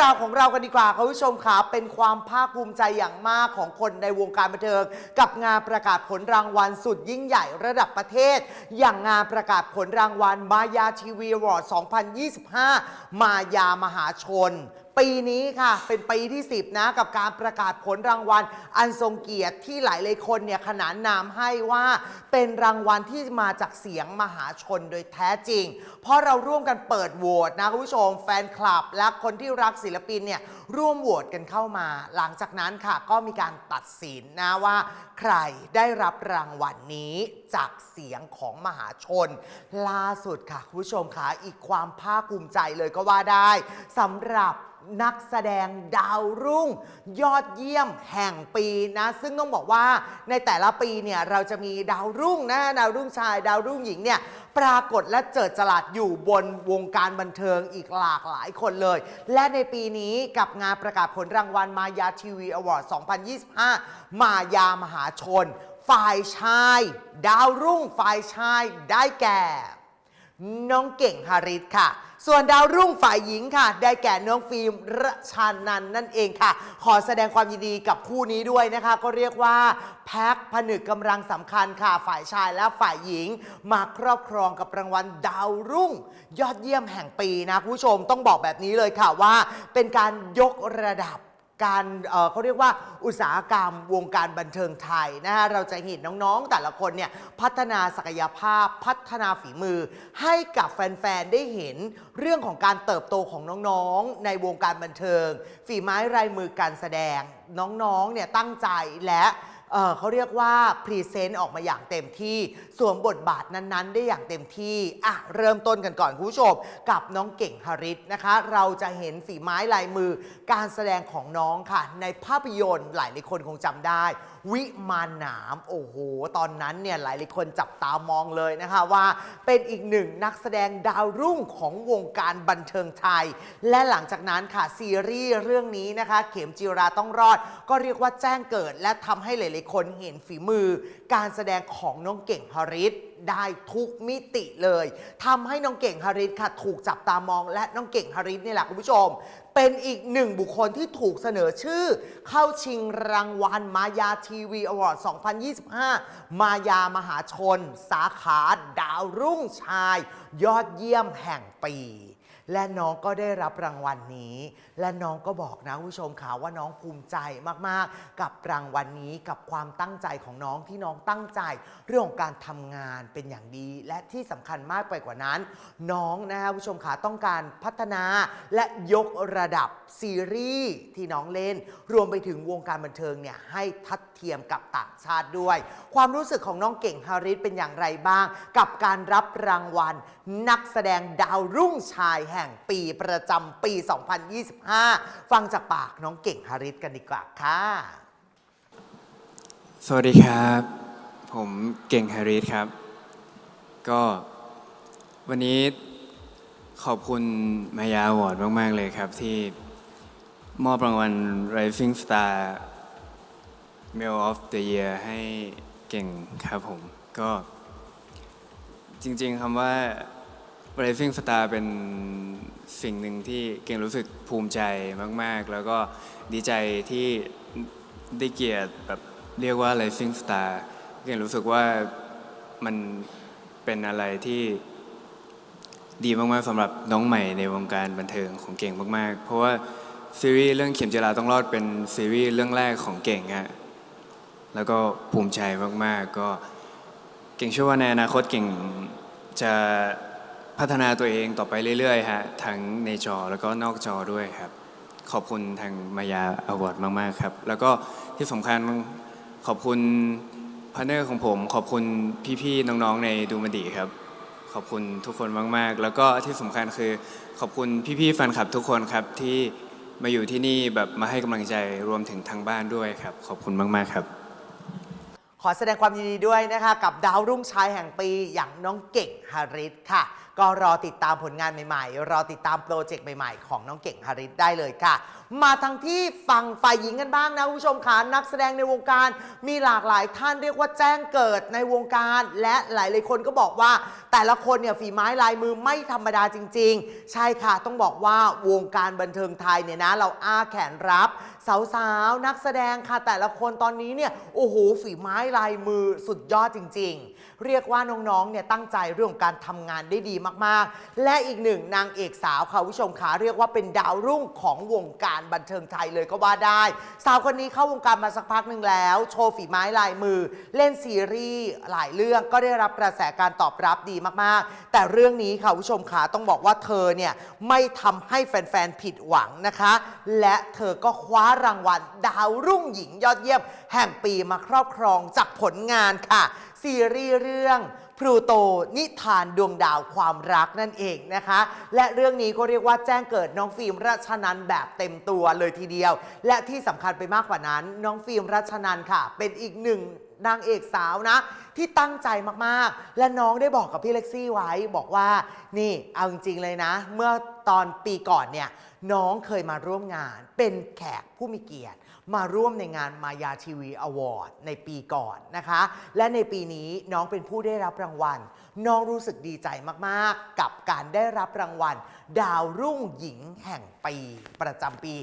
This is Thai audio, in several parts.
ราวของเรากันดีกว่าคุณผู้ชมค่ะเป็นความภาคภูมิใจอย่างมากของคนในวงการบันเทิงกับงานประกาศผลรางวัลสุดยิ่งใหญ่ระดับประเทศ อย่างงานประกาศผลรางวัลมายาทีวีวอร์ด2025 มายามหาชน ปีนี้ค่ะ เป็นปีที่ 10 นะ กับการประกาศผลรางวัล อันทรงเกียรติที่หลายเลยคนเนี่ยขนานนามให้ว่าเป็นรางวัลที่มาจากเสียงมหาชนโดยแท้จริง เพราะเราร่วมกันเปิดโหวตนะคุณผู้ชม แฟนคลับ และคนที่รักศิลปินเนี่ยร่วมโหวตกันเข้ามา หลังจากนั้นค่ะ ก็มีการตัดสินนะว่า ใครได้รับรางวัลนนี้จากเสียงของมหาชน ล่าสุดค่ะคุณผู้ชมค่ะอีกความภาคภูมิใจเลยก็ว่าได้สำหรับนักแสดงดาวรุ่ง ยอดเยี่ยมแห่งปีนะ ซึ่งต้องบอกว่าในแต่ละปีเนี่ยเราจะมีดาวรุ่งนะดาวรุ่งชาย ดาวรุ่งหญิงเนี่ยปรากฏและเจิดจรัสอยู่บนวงการบันเทิงอีกหลากหลายคนเลย และในปีนี้กับงานประกาศผลรางวัลมายาทีวีอวอร์ด 2025 มายามหาชน ฝ่ายชาย ดาวรุ่งฝ่ายชายได้แก่ น้องเก่งฮาริสค่ะ ส่วนดาวรุ่งฝ่ายหญิงค่ะ ได้แก่น้องฟิล์มรชานันนั่นเองค่ะ ขอแสดงความยินดีกับคู่นี้ด้วยนะคะ ก็เรียกว่าแพ็คผนึกกำลังสำคัญค่ะ ฝ่ายชายและฝ่ายหญิง มาครอบครองกับรางวัลดาวรุ่ง ยอดเยี่ยมแห่งปีนะคุณผู้ชมต้องบอกแบบนี้เลยค่ะว่า เป็นการยกระดับ การเอ่อเขาเรียกว่าอุตสาหกรรมวงการบันเทิงไทยนะฮะเราจะเห็นน้องๆ แต่ละคนเนี่ยพัฒนาศักยภาพพัฒนาฝีมือ ให้กับแฟนๆ ได้เห็นเรื่องของการเติบโตของน้องๆ ในวงการบันเทิง ฝีไม้ลายมือการแสดงน้องๆเนี่ยตั้งใจและ เเขาเรียกว่าพรีเซนต์ออกมาอย่างเต็มที่สวมบทบาทนั้นๆ ได้อย่างเต็มที่อะเริ่มต้นกันก่อนคุณผู้ชม กับน้องเก่งฮาริสนะคะ เราจะเห็นฝีไม้ลายมือการแสดงของน้องค่ะ ในภาพยนตร์หลายหลายคนคงจำได้ วิมานหนาม โอ้โห ตอนนั้นเนี่ยหลายหลายคนจับตามองเลยนะคะว่าเป็นอีกหนึ่งนักแสดงดาวรุ่งของวงการบันเทิงไทย และหลังจากนั้นค่ะซีรีส์เรื่องนี้นะคะ เข็มจิราต้องรอด ก็เรียกว่าแจ้งเกิดและทำให้หลายๆคนเห็นฝีมือ การแสดงของน้องเก่งฮาริสได้ทุกมิติเลยทำให้น้องเก่งฮาริสค่ะถูกจับตามอง และน้องเก่งฮาริสนี่แหละคุณผู้ชม เป็นอีกหนึ่งบุคคลที่ถูกเสนอชื่อ เข้าชิงรางวัลมายาทีวีอวอร์ด 2025 มายามหาชน สาขาดาวรุ่งชาย ยอดเยี่ยมแห่งปี และน้องก็ได้รับรางวัลนนี้ และน้องก็บอกนะผู้ชมค่ะว่าน้องภูมิใจมากๆ กับรางวัลนนี้กับความตั้งใจของน้องที่น้องตั้งใจ เรื่องของการทำงานเป็นอย่างดี และที่สำคัญมากไปกว่านั้น น้องนะคะคุณผู้ชมค่ะต้องการพัฒนาและยกระดับซีรีส์ที่น้องเล่น รวมไปถึงวงการบันเทิงเนี่ยให้ทัดเทียมกับต่างชาติด้วย ความรู้สึกของน้องเก่งฮาริสเป็นอย่างไรบ้าง กับการรับรางวัล นักแสดงดาวรุ่งชายแห่งปีประจำปี 2025 ฟังจากปากน้องเก่งฮาริสกันดีกว่าค่ะ สวัสดีครับ ผมเก่งฮาริสครับ ก็วันนี้ขอบคุณมายาวอร์ดมาก ๆ เลยครับ ที่มอบรางวัล Rising Star Male of the Year ให้เก่งครับผม ก็จริง ๆคำว่า Rising Star เป็นสิ่งหนึ่งที่เก่งรู้สึกภูมิใจมาก ๆ แล้วก็ดีใจที่ได้เกียรติแบบเรียกว่า Rising Star เก่งรู้สึกว่ามันเป็นอะไรที่ดีมาก ๆสำหรับน้องใหม่ในวงการบันเทิงของเก่งมาก ๆ เพราะว่าซีรีส์เรื่องเข็มจราต้องรอดเป็นซีรีส์เรื่องแรกของเก่งฮะแล้วก็ภูมิใจมาก ๆ ก็เก่งเชื่อว่าในอนาคตเก่งจะ พัฒนาตัวเองต่อไปเรื่อยๆฮะทั้งในจอแล้วก็นอกจอด้วยครับ ขอบคุณทางมายาอวอร์ดมากๆครับ แล้วก็ที่สำคัญขอบคุณพาร์เนอร์ของผม ขอบคุณพี่ๆน้องๆในดูมดีครับ ขอบคุณทุกคนมากๆ แล้วก็ที่สำคัญคือขอบคุณพี่ๆแฟนคลับทุกคนครับที่มาอยู่ที่นี่แบบมาให้กำลังใจรวมถึงทางบ้านด้วยครับ ขอบคุณมากๆครับ ขอแสดงความยินดีด้วยนะคะ กับดาวรุ่งชายแห่งปีอย่างน้องเก่งฮาริสค่ะ ก็รอติดตามผลงานใหม่ๆ รอติดตามโปรเจกต์ใหม่ๆ ของน้องเก่งฮาริสได้เลยค่ะ มาทั้งที่ฝั่งฝ่ายหญิงกันบ้างนะคุณผู้ชมค่ะนักแสดงในวงการมีหลากหลายท่านเรียกว่าแจ้งเกิดในวงการและหลายๆคนก็บอกว่า แต่ละคนเนี่ยฝีไม้ลายมือไม่ธรรมดาจริง ๆ ใช่ค่ะต้องบอกว่าวงการบันเทิงไทยเนี่ยนะ เราอ้าแขนรับสาวๆนักแสดงค่ะแต่ละคนตอนนี้เนี่ยโอ้โหฝีไม้ลายมือสุดยอดจริง ๆ เรียกว่าน้องๆเนี่ยตั้งใจเรื่องของการทำงานได้ดีมากๆ และอีกหนึ่งนางเอกสาวค่ะคุณผู้ชมขาเรียกว่าเป็นดาวรุ่งของวงการบันเทิงไทยเลยก็ว่าได้ สาวคนนี้เข้าวงการมาสักพักหนึ่งแล้ว โชว์ฝีไม้ลายมือ เล่นซีรีส์หลายเรื่องก็ได้รับกระแสการตอบรับดีมากๆ แต่เรื่องนี้ค่ะคุณผู้ชมขาต้องบอกว่าเธอเนี่ยไม่ทำให้แฟนๆผิดหวังนะคะ และเธอก็คว้ารางวัลดาวรุ่งหญิงยอดเยี่ยม แห่งปีมาครอบครองจากผลงานค่ะ ซีรีส์เรื่องพลูโตนิทานดวงดาวความรักนั่นเองนะคะ และเรื่องนี้ก็เรียกว่าแจ้งเกิดน้องฟิล์มรัชนันแบบเต็มตัวเลยทีเดียว และที่สำคัญไปมากกว่านั้น น้องฟิล์มรัชนันค่ะ เป็นอีกหนึ่ง นางเอกสาวนะ ที่ตั้งใจมากๆ และน้องได้บอกกับพี่เล็กซี่ไว้บอกว่านี่เอาจริง ๆ เลยนะ เมื่อตอนปีก่อนเนี่ยน้องเคยมาร่วมงาน เป็นแขกผู้มีเกียรติ มาร่วมในงานมายาทีวีอวอร์ดในปีก่อนนะคะ และในปีนี้น้องเป็นผู้ได้รับรางวัล น้องรู้สึกดีใจมากๆ กับการได้รับรางวัล ดาวรุ่งหญิงแห่งปี ประจำปี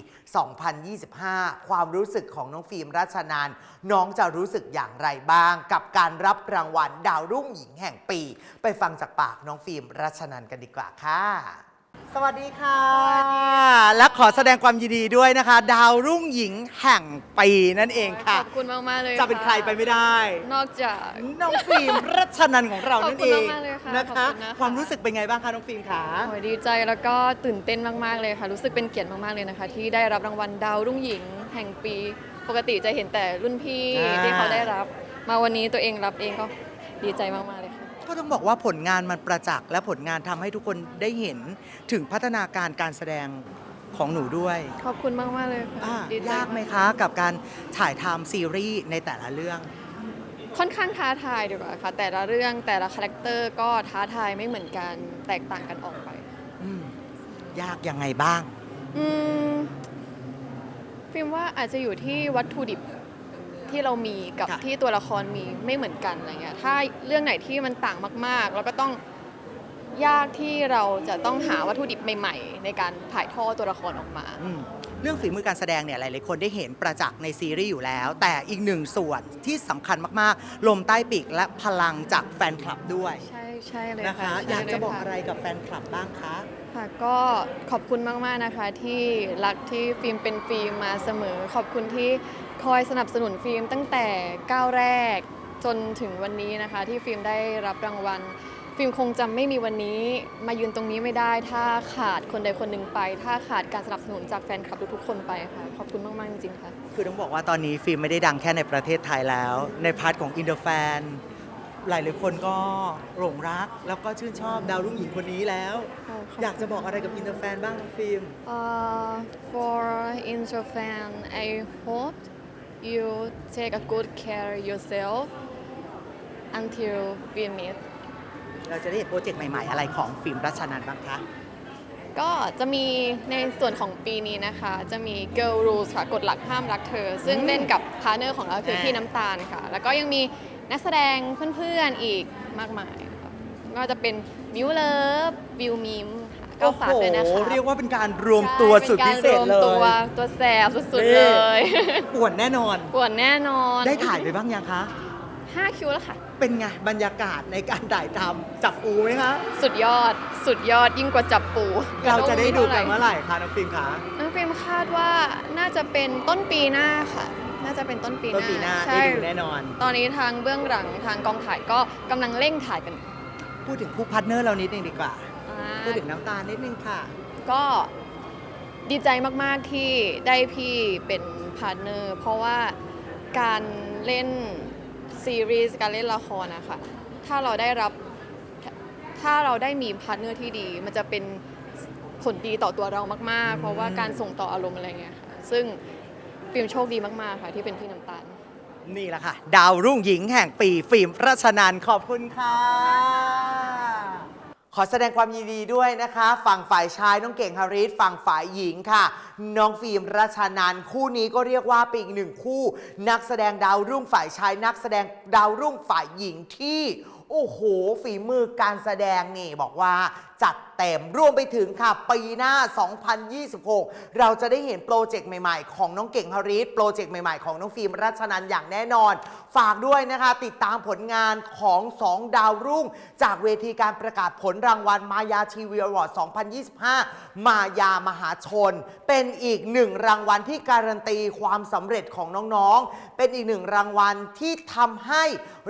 2025 ความรู้สึกของน้องฟิล์มรัชนาน น้องจะรู้สึกอย่างไรบ้าง กับการรับรางวัลดาวรุ่งหญิงแห่งปี ไปฟังจากปากน้องฟิล์มรัชนานกันดีกว่าค่ะ สวัสดีค่ะ และขอแสดงความยินดีด้วยนะคะ ดาวรุ่งหญิงแห่งปีนั่นเองค่ะ ขอบคุณมากๆเลยจะเป็นใครไปไม่ได้ นอกจาก น้องฟิล์มรัชนันของเรานั่นเองขอบคุณมากๆเลยค่ะนะขอบคะคุณนะคะ ความรู้สึกเป็นไงบ้างคะน้องฟิล์มคะ โอ้ยดีใจแล้วก็ตื่นเต้นมาก ๆ เลยค่ะ รู้สึกเป็นเกียรติมาก ๆ เลยนะคะ ที่ได้รับรางวัลดาวรุ่งหญิง แห่งปี ปกติจะเห็นแต่รุ่นพี่ที่เขาได้รับ มาวันนี้ตัวเองรับเองก็ดีใจมาก ๆ เลยค่ะ ก็ต้องบอกว่าผลงานมันประจักษ์และผลงานทำให้ทุกคนได้เห็นถึงพัฒนาการการแสดงของหนูด้วยขอบคุณมากๆเลยค่ะอ่าดีใจยากไหมคะ กับการถ่ายทำซีรีส์ในแต่ละเรื่อง ค่อนข้างท้าทายดีกว่าค่ะ แต่ละเรื่องแต่ละคาแรคเตอร์ก็ท้าทายไม่เหมือนกันแตกต่างกันออกไป อืมยากยังไงบ้าง อืมฟิล์มว่าอาจจะอยู่ที่วัตถุดิบ ที่เรามีกับค่ะ ที่ตัวละครมีไม่เหมือนกันอะไรเงี้ยถ้าเรื่องไหนที่มันต่างมากๆ แล้วก็ต้องยากที่เราจะต้องหาวัตถุดิบใหม่ ๆ ในการถ่ายทอดตัวละครออกมา อืม เรื่องฝีมือการแสดงเนี่ยหลายๆคนได้เห็นประจักษ์ในซีรีส์อยู่แล้ว แต่อีกหนึ่งส่วนที่สำคัญมากๆ ลมใต้ปีกและพลังจากแฟนคลับด้วยใช่ใช่เลยนะคะ ค่ะอยากจะบอกใช่อะไรเลยค่กับแฟนคลับบ้างคะ ค่ะก็ขอบคุณมาก ๆ นะคะ ที่รักที่ฟิล์มเป็นฟิล์มมาเสมอ ขอบคุณที่คอยสนับสนุนฟิล์มตั้งแต่ก้าวแรกจนถึงวันนี้นะคะ ที่ฟิล์มได้รับรางวัล ฟิล์มคงจะไม่มีวันนี้มายืนตรงนี้ไม่ได้ ถ้าขาดคนใดคนหนึ่งไป ถ้าขาดการสนับสนุนจากแฟนคลับทุกๆคนไปค่ะขอบคุณมาก ๆ จริง ๆ ค่ะ คือต้องบอกว่าตอนนี้ฟิล์มไม่ได้ดังแค่ในประเทศไทยแล้ว ในพาร์ทของอินเตอร์แฟนหลายหลายๆคนก็หลงรัก แล้วก็ชื่นชอบดาวรุ่งหญิงคนนี้แล้ว อยากจะบอกอะไรกับอินเตอร์แฟนบ้างน้องฟิล์ม Uh, for Intro fan, I hope you take a good care yourself until we meet. เราจะได้เห็นโปรเจกต์ใหม่ๆ อะไรของฟิล์มรัชนันท์บ้างคะก็จะมีในส่วนของปีนี้นะคะ จะมี Girl Rules ค่ะกฎหลักห้ามรักเธอ ซึ่งอืมเล่นกับพาร์ทเนอร์ของเราคืออ่าพี่น้ำตาลค่ะ แล้วก็ยังมีนักแสดงเพื่อนๆอีกมากมายค่ะไม่ว่าจะเป็นมิวเลิฟวิวมิมค่ะก็ฝากด้วยนะคะโอ้โหเรียกว่าเป็นการรวมตัวสุดพิเศษเลใช่เป็นการรวมตัวยตัวแสบสุดๆเลยป่วนแน่นอนปวดแน่นอน ได้ถ่ายไปบ้างยังคะ 5 คิวแล้วค่ะ เป็นไงบรรยากาศในการถ่ายทำจับปูไหมคะสุดยอดสุดยอดยิ่งกว่าจับปูเราจะได้ดูกันเมื่เมื่อไหร่คะน้องฟิล์มคะน้องฟิล์มคาดว่าน่าจะเป็นต้นปีหน้าค่ะ น่าจะเป็นต้นปีหต้นน้าปีหน้าใช่ได้ดูแน่นอน ตอนนี้ทางเบื้องหลังทางกองถ่ายก็กำลังเร่งถ่ายกัน พูดถึงคู่พาร์ทเนอร์เรานิดนึงดีกว่าอ่าพูดถึงน้ำตาลนิดนึงค่ะ ก็ดีใจมาก ๆ ที่ได้พี่เป็นพาร์ทเนอร์ เพราะว่าการเล่น ซีรีส์การเล่นละครนะคะถ้าเราได้รับถ้าเราได้มีพาร์ทเนอร์ที่ดี มันจะเป็นผลดีต่อตัวเรามาก ๆ เพราะว่าการส่งต่ออารมณ์อะไรเงี้ยค่ะซึ่งฟิล์มโชคดีมาก ๆ ค่ะ ที่เป็นพี่น้ำตาล นี่แหละค่ะ ดาวรุ่งหญิงแห่งปีฟิล์มรัชนันขอบคุณค่ะ ขอแสดงความยินดีด้วยนะคะ ฝั่งฝ่ายชายน้องเก่งฮาริสฝั่งฝ่ายหญิงค่ะ น้องฟิล์มรัชานันคู่นี้ก็เรียกว่าเป็นอีกหนึ่งคู่ นักแสดงดาวรุ่งฝ่ายชาย นักแสดงดาวรุ่งฝ่ายหญิงที่ โอ้โห ฝีมือการแสดงนี่บอกว่าจัดเต็มรวมไปถึงค่ะ ปีหน้า 2026 เราจะได้เห็นโปรเจกต์ใหม่ๆ ของน้องเก่งฮาริสโปรเจกต์ใหม่ๆ ของน้องฟิล์มรัชนันอย่างแน่นอน ฝากด้วยนะคะ ติดตามผลงานของ 2 ดาวรุ่ง จากเวทีการประกาศผลรางวัลมายาทีวีอวอร์ด2025 มายามหาชน เป็นอีกหนึ่งรางวัลที่การันตีความสำเร็จของน้องๆ เป็นอีกหนึ่งรางวัลที่ทำให้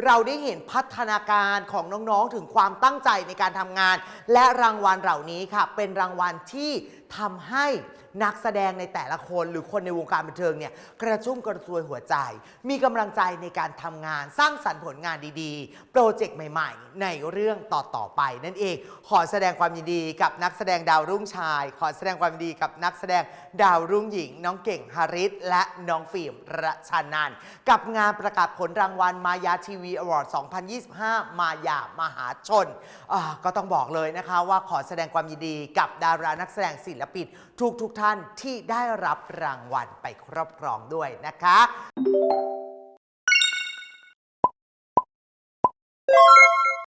เราได้เห็นพัฒนาการของน้องๆ ถึงความตั้งใจในการทำงาน และรางวัลเหล่านี้ค่ะ เป็นรางวัลที่ทำให้นักแสดงในแต่ละคนหรือคนในวงการบันเทิงเนี่ยกระชุ่มกระชวยหัวใจ มีกำลังใจในการทำงานสร้างสรรค์ผลงานดีๆ โปรเจกต์ใหม่ๆ ในเรื่องต่อๆไปนั่นเอง ขอแสดงความยินดีกับนักแสดงดาวรุ่งชาย ขอแสดงความยินดีกับนักแสดงดาวรุ่งหญิง น้องเก่งฮาริสและน้องฟิล์มรัชานันกับงานประกาศผลรางวัลมายาทีวีอวอร์ด 2025 มายามหาชนก็ต้องบอกเลยนะคะว่าขอแสดงความยินดีกับดารานักแสดงศิลปินทุกๆทท่านที่ได้รับรางวัลไปครอบครองด้วยนะคะ